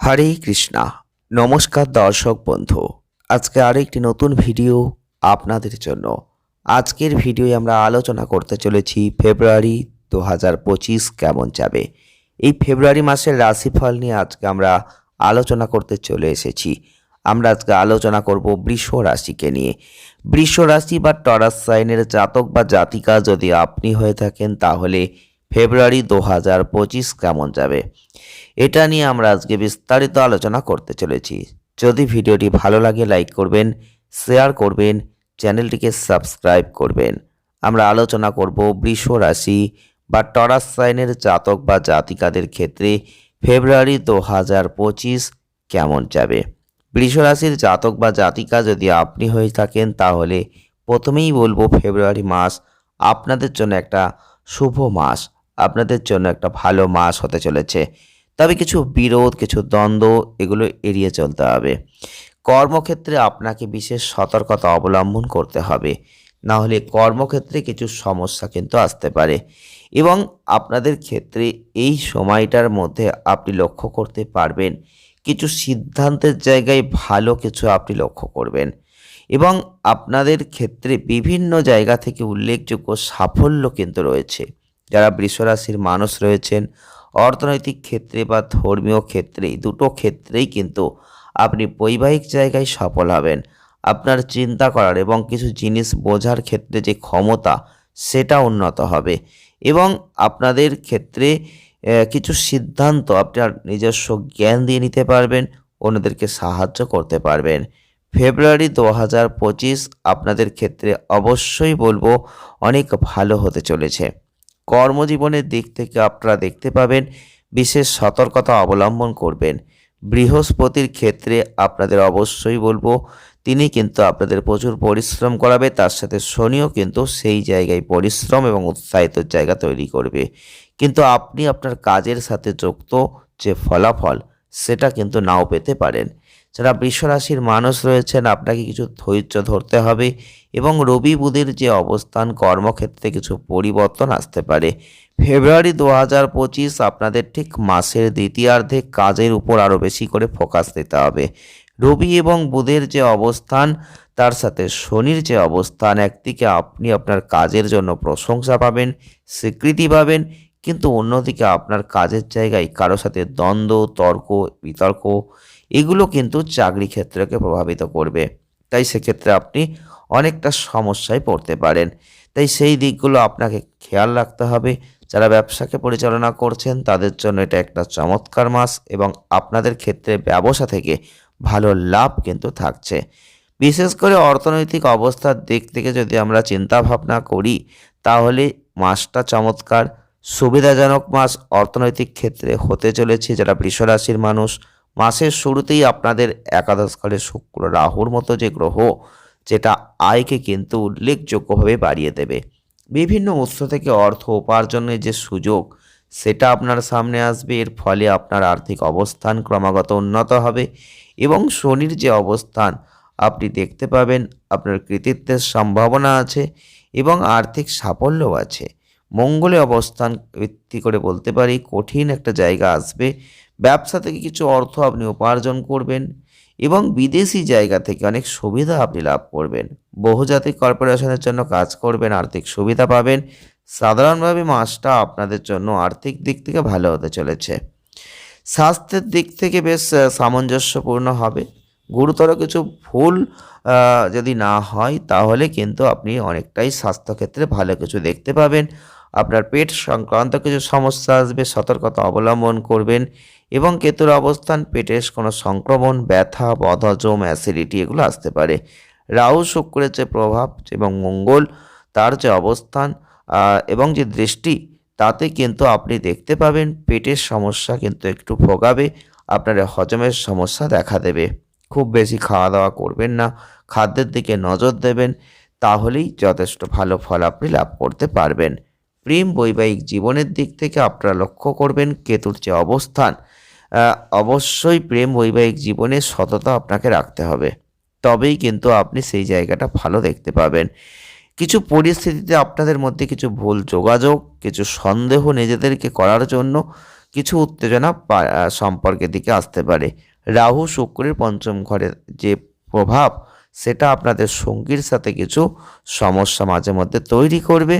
হরে কৃষ্ণা। নমস্কার দর্শক বন্ধু। আজকে আরেকটি নতুন ভিডিও আপনাদের জন্য। আজকের ভিডিওয়ে আমরা আলোচনা করতে চলেছি ফেব্রুয়ারি দু হাজার পঁচিশ কেমন যাবে। এই ফেব্রুয়ারি মাসের রাশিফল নিয়ে আজকে আমরা আলোচনা করতে চলে এসেছি। আমরা আজকে আলোচনা করব বৃষ রাশিকে নিয়ে। বৃষ রাশি বা টরাস সাইনের জাতক বা জাতিকা যদি আপনি হয়ে থাকেন, তাহলে ফেব্রুয়ারি দু হাজার পঁচিশ কেমন যাবে? এটা নিয়ে আমরা আজকে বিস্তারিত আলোচনা করতে চলেছি। যদি ভিডিওটি ভালো লাগে, লাইক করবেন, শেয়ার করবেন, চ্যানেলটিকে সাবস্ক্রাইব করবেন। আমরা আলোচনা করব বৃষ রাশি বা টরাস সাইনের জাতক বা জাতিকাদের ক্ষেত্রে ফেব্রুয়ারি দু হাজার পঁচিশ কেমন যাবে? বৃষ রাশির জাতক বা জাতিকা যদি আপনি হয়ে থাকেন, তাহলে প্রথমেই বলব ফেব্রুয়ারি মাস আপনাদের জন্য একটা শুভ মাস। আপনাদের জন্য একটা ভালো মাস হতে চলেছে। তবে কিছু বিরোধ, কিছু দ্বন্দ্ব এগুলো এড়িয়ে চলতে হবে। কর্মক্ষেত্রে আপনাকে বিশেষ সতর্কতা অবলম্বন করতে হবে। না হলে কর্মক্ষেত্রে কিছু সমস্যা কিন্তু আসতে পারে। এবং আপনাদের ক্ষেত্রে এই সময়টার মধ্যে আপনি লক্ষ্য করতে পারবেন, কিছু সিদ্ধান্তের জায়গায় ভালো কিছু আপনি লক্ষ্য করবেন। এবং আপনাদের ক্ষেত্রে বিভিন্ন জায়গা থেকে উল্লেখযোগ্য সাফল্য কিন্তু রয়েছে। যারা বৃষরাশির মানুষ রয়েছেন, অর্থনৈতিক ক্ষেত্রে বা ধর্মীয় ক্ষেত্রে দুটো ক্ষেত্রেই কিন্তু আপনি বৈবাহিক জায়গায় সফল হবেন। আপনার চিন্তা করার এবং কিছু জিনিস বোঝার ক্ষেত্রে যে ক্ষমতা, সেটা উন্নত হবে। এবং আপনাদের ক্ষেত্রে কিছু সিদ্ধান্ত আপনার নিজস্ব জ্ঞান দিয়ে নিতে পারবেন, অন্যদেরকে সাহায্য করতে পারবেন। ফেব্রুয়ারি দু হাজার পঁচিশ, আপনাদের ক্ষেত্রে অবশ্যই বলব, অনেক ভালো হতে চলেছে। কর্মজীবনের দিক থেকে আপনারা দেখতে পাবেন বিশেষ সতর্কতা অবলম্বন করবেন। বৃহস্পতির ক্ষেত্রে আপনাদের অবশ্যই বলব, তিনি কিন্তু আপনাদের প্রচুর পরিশ্রম করাবে, তার সাথে শনিও কিন্তু সেই জায়গায় পরিশ্রম এবং উৎসাহিত জায়গা তৈরি করবে। কিন্তু আপনি আপনার কাজের সাথে যুক্ত যে ফলাফল সেটা কিন্তু নাও পেতে পারেন। যারা বৃষরাশির মানুষ রয়েছেন, আপনাকে কিছু ধৈর্য ধরতে হবে এবং রবি বুধের যে অবস্থান, কর্মক্ষেত্রে কিছু পরিবর্তন আসতে পারে। ফেব্রুয়ারি দু হাজার পঁচিশ আপনাদের ঠিক মাসের দ্বিতীয়ার্ধে কাজের উপর আরও বেশি করে ফোকাস দিতে হবে। রবি এবং বুধের যে অবস্থান, তার সাথে শনির যে অবস্থান, একদিকে আপনি আপনার কাজের জন্য প্রশংসা পাবেন, স্বীকৃতি পাবেন কিন্তু অন্যদিকে আপনার কাজের জায়গায় কারও সাথে দ্বন্দ্ব, তর্ক, বিতর্ক, এগুলো কিন্তু চাকরি ক্ষেত্রকে প্রভাবিত করবে। তাই সেক্ষেত্রে আপনি অনেকটা সমস্যায় পড়তে পারেন। তাই সেই দিকগুলো আপনাকে খেয়াল রাখতে হবে। যারা ব্যবসাকে পরিচালনা করছেন, তাদের জন্য এটা একটা চমৎকার মাস এবং আপনাদের ক্ষেত্রে ব্যবসা থেকে ভালো লাভ কিন্তু থাকছে। বিশেষ করে অর্থনৈতিক অবস্থার দিক থেকে যদি আমরা চিন্তা ভাবনা করি, তাহলে মাসটা চমৎকার। সুবিধাজনক মাস অর্থনৈতিক ক্ষেত্রে হতে চলেছে। যারা বৃষরাশির মানুষ, মাসের শুরুতেই আপনাদের একাদশ ঘরে শুক্র, রাহুর মতো যে গ্রহ, যেটা আয়কে কিন্তু উল্লেখযোগ্যভাবে বাড়িয়ে দেবে। বিভিন্ন উৎস থেকে অর্থ উপার্জনের যে সুযোগ, সেটা আপনার সামনে আসবে। এর ফলে আপনার আর্থিক অবস্থান ক্রমাগত উন্নত হবে এবং শনির যে অবস্থান, আপনি দেখতে পাবেন আপনার কৃতিত্বের সম্ভাবনা আছে এবং আর্থিক সাফল্যও আছে। মঙ্গলে অবস্থান ভিত্তি করে বলতে পারি, কঠিন একটা জায়গা আসবে। ব্যবসা থেকে কিছু অর্থ আপনি উপার্জন করবেন এবং বিদেশি জায়গা থেকে অনেক সুবিধা আপনি লাভ করবেন। বহুজাতিক কর্পোরেশনের জন্য কাজ করবেন, আর্থিক সুবিধা পাবেন। সাধারণভাবে মাসটা আপনাদের জন্য আর্থিক দিক থেকে ভালো হতে চলেছে। স্বাস্থ্যের দিক থেকে বেশ সামঞ্জস্যপূর্ণ হবে। গুরুতর কিছু ভুল যদি না হয়, তাহলে কিন্তু আপনি অনেকটাই স্বাস্থ্যক্ষেত্রে ভালো কিছু দেখতে পাবেন। আপনার পেট সংক্রান্ত কিছু সমস্যা আসবে, সতর্কতা অবলম্বন করবেন এবং কেতুর অবস্থান পেটের কোনো সংক্রমণ, ব্যথা বদহজম অ্যাসিডিটি এগুলো আসতে পারে। রাহু, শুক্রের যে প্রভাব এবং মঙ্গল, তার যে অবস্থান এবং যে দৃষ্টি, তাতে কিন্তু আপনি দেখতে পাবেন পেটের সমস্যা কিন্তু একটু ভোগাবে, আপনার হজমের সমস্যা দেখা দেবে। খুব বেশি খাওয়া দাওয়া করবেন না, খাদ্যের দিকে নজর দেবেন, তাহলেই যথেষ্ট ভালো ফল আপনি লাভ করতে পারবেন। প্রেম বৈবাহিক জীবনের দিক থেকে আপনারা লক্ষ্য করবেন কেতুর যে অবস্থান অবশ্যই প্রেম বৈবাহিক জীবনে সততা আপনাকে রাখতে হবে। তবেই কিন্তু আপনি সেই জায়গাটা ভালো দেখতে পাবেন। কিছু পরিস্থিতিতে আপনাদের মধ্যে কিছু ভুল যোগাযোগ, কিছু সন্দেহ নিজেদেরকে করার জন্য কিছু উত্তেজনা সম্পর্কের দিকে আসতে পারে। রাহু শুক্রের পঞ্চম ঘরের যে প্রভাব, সেটা আপনাদের সঙ্গীর সাথে কিছু সমস্যা মাঝে মধ্যে তৈরি করবে।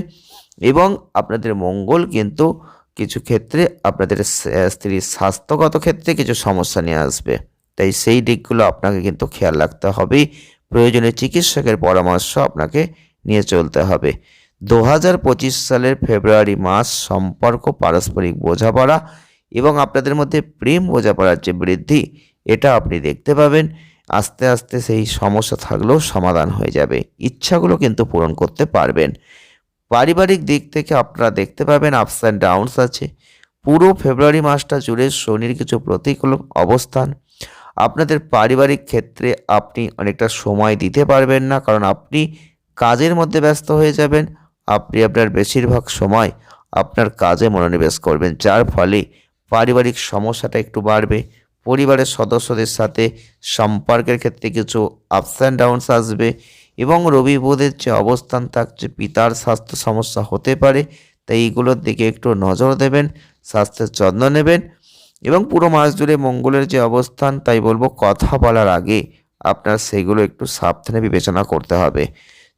এবং আপনাদের মঙ্গল কিন্তু কিছু ক্ষেত্রে আপনাদের স্ত্রীর স্বাস্থ্যগত ক্ষেত্রে কিছু সমস্যা নিয়ে আসবে। তাই সেই দিকগুলো আপনাকে কিন্তু খেয়াল রাখতে হবে। প্রয়োজনে চিকিৎসকের পরামর্শ আপনাকে নিয়ে চলতে হবে। দু হাজার পঁচিশ সালের ফেব্রুয়ারি মাস সম্পর্ক, পারস্পরিক বোঝাপড়া এবং আপনাদের মধ্যে প্রেম বোঝাপড়ার যে বৃদ্ধি, এটা আপনি দেখতে পাবেন। আস্তে আস্তে সেই সমস্যা থাকলেও সমাধান হয়ে যাবে। ইচ্ছাগুলো কিন্তু পূরণ করতে পারবেন। পারিবারিক দিক থেকে আপনারা দেখতে পাবেন আপস অ্যান্ড ডাউনস আছে। পুরো ফেব্রুয়ারি মাসটা জুড়ে শনির কিছু প্রতিকূল অবস্থান। আপনাদের পারিবারিক ক্ষেত্রে আপনি অনেকটা সময় দিতে পারবেন না, কারণ আপনি কাজের মধ্যে ব্যস্ত হয়ে যাবেন। আপনি আপনার বেশিরভাগ সময় আপনার কাজে মনোনিবেশ করবেন, যার ফলে পারিবারিক সমস্যাটা একটু বাড়বে। পরিবারের সদস্যদের সাথে সম্পর্কের ক্ষেত্রে কিছু আপস অ্যান্ড ডাউনস আসবে। এবং রবি বুধের যে অবস্থান থাকছে পিতার স্বাস্থ্য সমস্যা হতে পারে, তাই এইগুলোর দিকে একটু নজর দেবেন, স্বাস্থ্যের যত্ন নেবেন এবং পুরো মাস জুড়ে মঙ্গলের যে অবস্থান, তাই বলব কথা বলার আগে আপনার সেগুলো একটু সাবধানে বিবেচনা করতে হবে।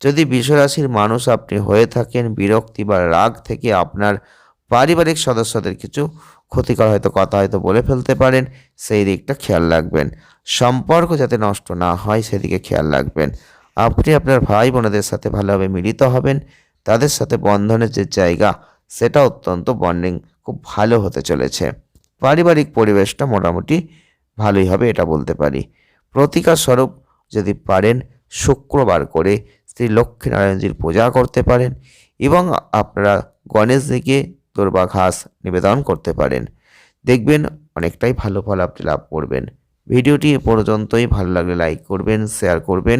যদি বিশ্বরাশির মানুষ আপনি হয়ে থাকেন, বিরক্তি বা রাগ থেকে আপনার পারিবারিক সদস্যদের কিছু ক্ষতিকর হয়তো কথা হয়তো বলে ফেলতে পারেন, সেই দিকটা খেয়াল রাখবেন। সম্পর্ক যাতে নষ্ট না হয়, সেদিকে খেয়াল রাখবেন। আপনি আপনার ভাই বোনেদের সাথে ভালোভাবে মিলিত হবেন। তাদের সাথে বন্ধনের যে জায়গা, সেটা অত্যন্ত বন্ডিং খুব ভালো হতে চলেছে। পারিবারিক পরিবেশটা মোটামুটি ভালোই হবে, এটা বলতে পারি। প্রতিকার স্বরূপ যদি পারেন, শুক্রবার করে শ্রী লক্ষ্মীনারায়ণজির পূজা করতে পারেন এবং আপনারা গণেশজিকে দুর্বা ঘাস নিবেদন করতে পারেন। দেখবেন অনেকটাই ভালো ফল আপনি লাভ করবেন। ভিডিওটি এ পর্যন্তই। ভালো লাগলে লাইক করবেন শেয়ার করবেন।